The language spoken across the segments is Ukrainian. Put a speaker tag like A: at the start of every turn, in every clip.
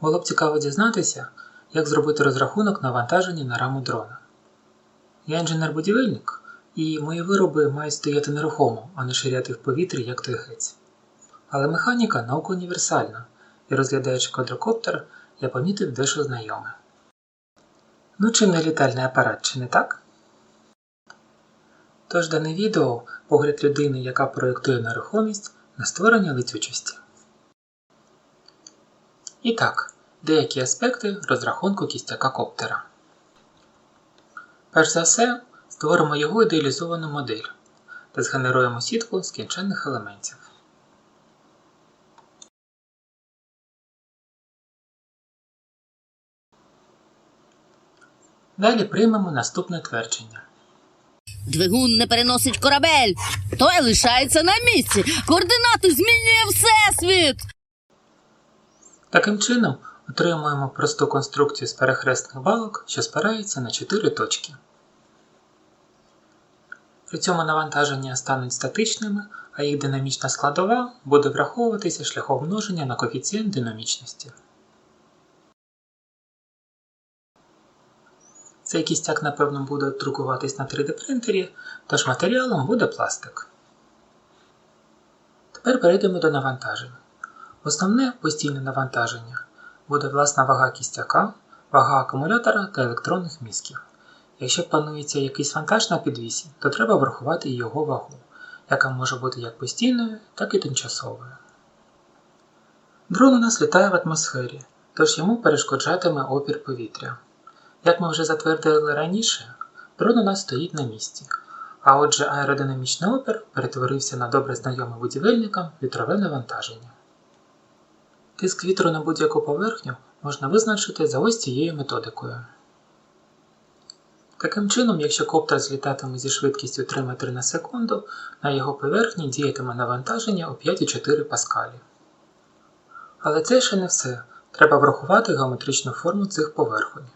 A: Було б цікаво дізнатися, як зробити розрахунок навантаження на раму дрона. Я інженер-будівельник, і мої вироби мають стояти нерухомо, а не ширяти в повітрі, як той гець. Але механіка наука універсальна, і розглядаючи квадрокоптер, я помітив дещо знайоме. Ну, чи не літальний апарат, чи не так? Тож дане відео погляд людини, яка проєктує нерухомість на створення летючості. І так, деякі аспекти розрахунку кістяка коптера. Перш за все, створимо його ідеалізовану модель та згенеруємо сітку з кінченних елементів. Далі приймемо наступне твердження.
B: Двигун не переносить корабель. Той лишається на місці. Координати змінює всесвіт.
A: Таким чином, отримуємо просту конструкцію з перехресних балок, що спирається на 4 точки. При цьому навантаження стануть статичними, а їх динамічна складова буде враховуватися шляхом множення на коефіцієнт динамічності. Цей кістяк, напевно, буде друкуватись на 3D принтері, тож матеріалом буде пластик. Тепер перейдемо до навантажень. Основне постійне навантаження буде власна вага кістяка, вага акумулятора та електронних мізків. Якщо планується якийсь вантаж на підвісі, то треба врахувати його вагу, яка може бути як постійною, так і тимчасовою. Дрон у нас літає в атмосфері, тож йому перешкоджатиме опір повітря. Як ми вже затвердили раніше, дрон у нас стоїть на місці, а отже аеродинамічний опір перетворився на добре знайоме будівельникам вітрове навантаження. Тиск вітру на будь-яку поверхню можна визначити за ось цією методикою. Таким чином, якщо коптер злітатиме зі швидкістю 3 метри на секунду, на його поверхні діятиме навантаження у 5,4 паскалі. Але це ще не все. Треба врахувати геометричну форму цих поверхонь.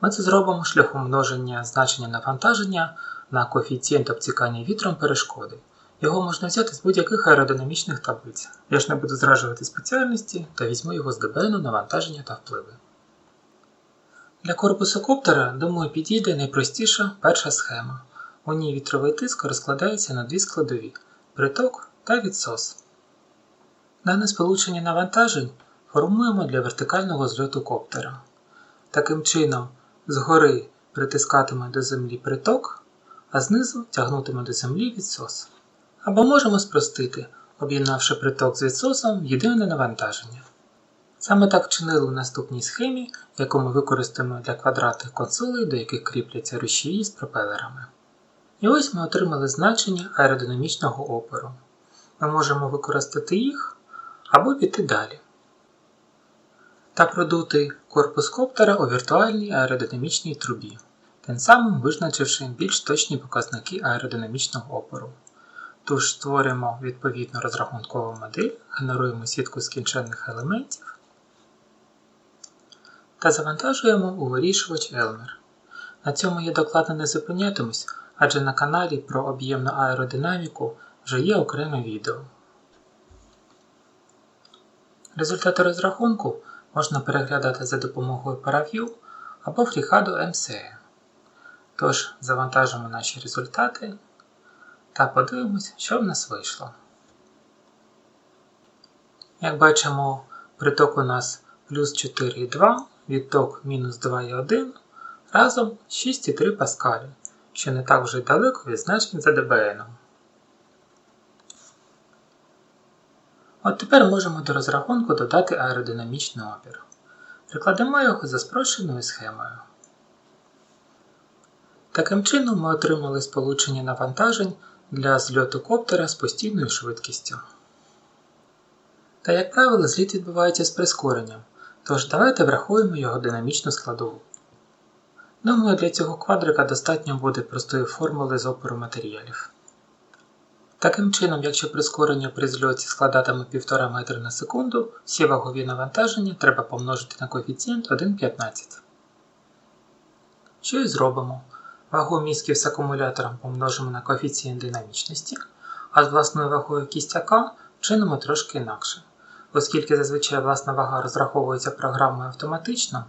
A: Ми це зробимо шляхом множення значення навантаження на коефіцієнт обцікання вітром перешкоди. Його можна взяти з будь-яких аеродинамічних таблиць. Я ж не буду зраджувати спеціальності та візьму його з ДБНу навантаження та впливи. Для корпусу коптера, думаю, підійде найпростіша перша схема. У ній вітровий тиск розкладається на дві складові приток та відсос. Дане сполучення навантажень формуємо для вертикального зльоту коптера. Таким чином, згори притискатиме до землі приток, а знизу тягнутиме до землі відсос. Або можемо спростити, об'єднавши приток з відсосом в єдине навантаження. Саме так вчинили у наступній схемі, яку ми використаємо для квадратних консолей, до яких кріпляться рушії з пропелерами. І ось ми отримали значення аеродинамічного опору. Ми можемо використати їх або піти далі. Та продути корпус коптера у віртуальній аеродинамічній трубі, тим самим визначивши більш точні показники аеродинамічного опору. Тож створюємо відповідну розрахункову модель, генеруємо сітку скінченних елементів та завантажуємо у вирішувач Elmer. На цьому я докладно не зупинятимусь, адже на каналі про об'ємну аеродинаміку вже є окреме відео. Результати розрахунку можна переглядати за допомогою ParaView або FreeCAD MCE. Тож, завантажимо наші результати та подивимось, що в нас вийшло. Як бачимо, приток у нас плюс 4,2, відток мінус 2,1, разом 6,3 паскалі, що не так вже далеко від значень за ДБН. От тепер можемо до розрахунку додати аеродинамічний опір. Прикладемо його за спрощеною схемою. Таким чином ми отримали сполучення навантажень для зльоту коптера з постійною швидкістю. Та, як правило, зліт відбувається з прискоренням, тож давайте врахуємо його динамічну складову. Думаю, для цього квадрика достатньо буде простої формули з опору матеріалів. Таким чином, якщо прискорення при зльоті складатиме 1,5 метри на секунду, всі вагові навантаження треба помножити на коефіцієнт 1,15. Що і зробимо. Вагу мізків з акумулятором помножимо на коефіцієнт динамічності, а з власною вагою кістяка чинимо трошки інакше. Оскільки зазвичай власна вага розраховується програмою автоматично,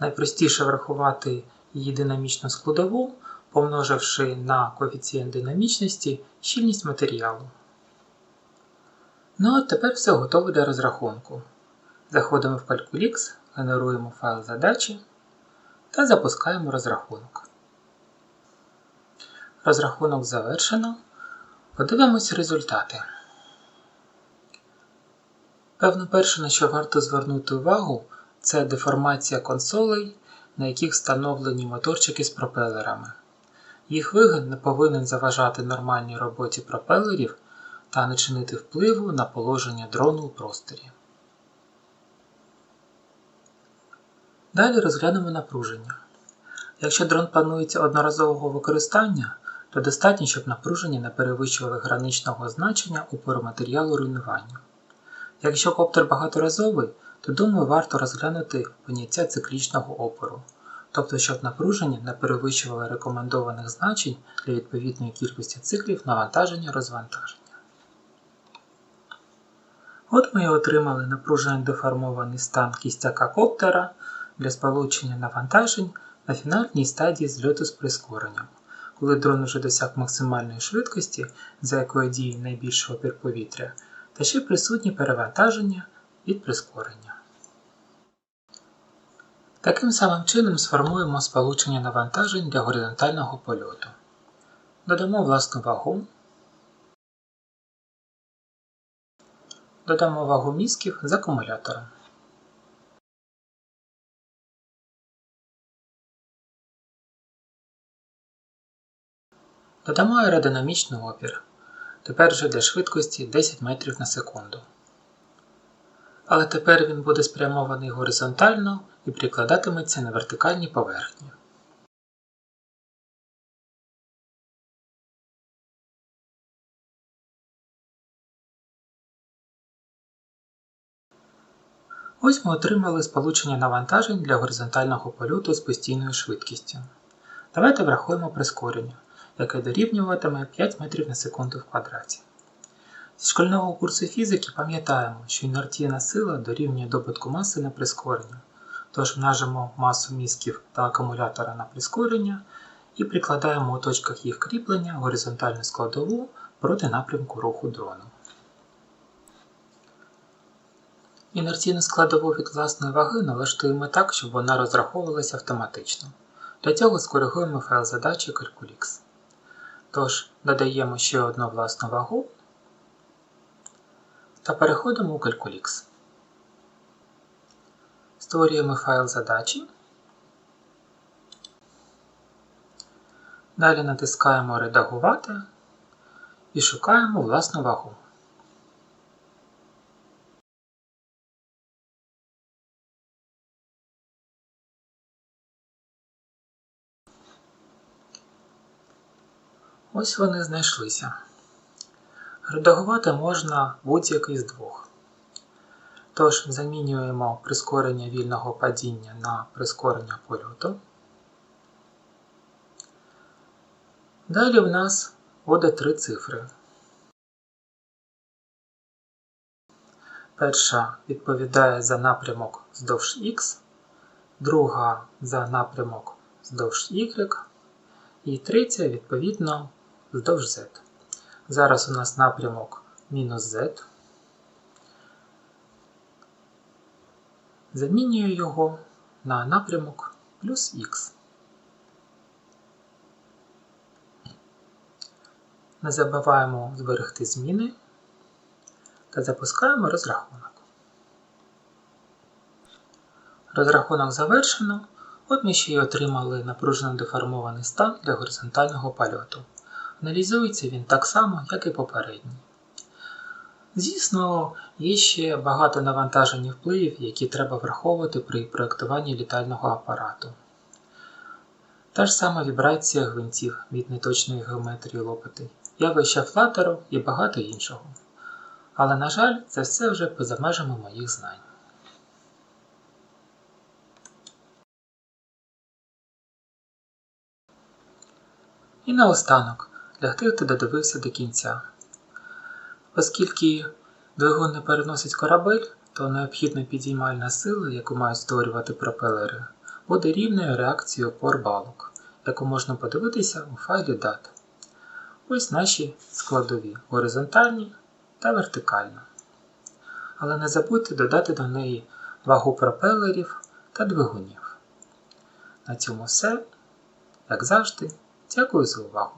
A: найпростіше врахувати її динамічну складову, помноживши на коефіцієнт динамічності щільність матеріалу. Ну от тепер все готове для розрахунку. Заходимо в Calculix, генеруємо файл задачі та запускаємо розрахунок. Розрахунок завершено. Подивимось результати. Певно, перше, на що варто звернути увагу, це деформація консолей, на яких встановлені моторчики з пропелерами. Їх вигин не повинен заважати нормальній роботі пропелерів та не чинити впливу на положення дрону у просторі. Далі розглянемо напруження. Якщо дрон планується одноразового використання, то достатньо, щоб напруження не перевищувало граничного значення опору матеріалу руйнування. Якщо коптер багаторазовий, то думаю варто розглянути поняття циклічного опору, тобто щоб напруження не перевищувало рекомендованих значень для відповідної кількості циклів навантаження розвантаження. От ми і отримали напружений деформований стан кістяка коптера для сполучення навантажень на фінальній стадії зльоту з прискоренням, коли дрон вже досяг максимальної швидкості, за якою діє найбільший опір повітря, та ще присутні перевантаження від прискорення. Таким самим чином сформуємо сполучення навантажень для горизонтального польоту. Додамо власну вагу. Додамо вагу місків з акумулятором. Додамо аеродинамічний опір. Тепер вже для швидкості 10 метрів на секунду. Але тепер він буде спрямований горизонтально і прикладатиметься на вертикальній поверхні. Ось ми отримали сполучення навантажень для горизонтального польоту з постійною швидкістю. Давайте врахуємо прискорення, яке дорівнюватиме 5 метрів на секунду в квадраті. Зі шкільного курсу фізики пам'ятаємо, що інерційна сила дорівнює добутку маси на прискорення, тож множимо масу місків та акумулятора на прискорення і прикладаємо у точках їх кріплення горизонтальну складову проти напрямку руху дрону. Інерційну складову від власної ваги налаштуємо так, щоб вона розраховувалася автоматично. Для цього скоригуємо файл задачі Calculix. Тож, додаємо ще одну власну вагу та переходимо у Calculix. Створюємо файл задачі. Далі натискаємо Редагувати і шукаємо власну вагу. Ось вони знайшлися. Редагувати можна будь-який з двох. Тож замінюємо прискорення вільного падіння на прискорення польоту. Далі в нас буде три цифри. Перша відповідає за напрямок вздовж Х, друга за напрямок вздовж Y, і третя, відповідно, вздовж Z. Зараз у нас напрямок мінус Z. Замінюю його на напрямок плюс Х. Не забуваємо зберегти зміни та запускаємо розрахунок. Розрахунок завершено. От ми ще й отримали напружено деформований стан для горизонтального польоту. Аналізується він так само, як і попередній. Звісно, є ще багато навантажень і впливів, які треба враховувати при проєктуванні літального апарату. Та ж сама вібрація гвинтів від неточної геометрії лопати, явища флатеру і багато іншого. Але, на жаль, це все вже поза межами моїх знань. І наостанок, хто додивився до кінця. Оскільки двигун не переносить корабель, то необхідна підіймальна сила, яку мають створювати пропелери, буде рівною реакцією опор балок, яку можна подивитися у файлі дат. Ось наші складові горизонтальні та вертикальна. Але не забудьте додати до неї вагу пропелерів та двигунів. На цьому все. Як завжди, дякую за увагу.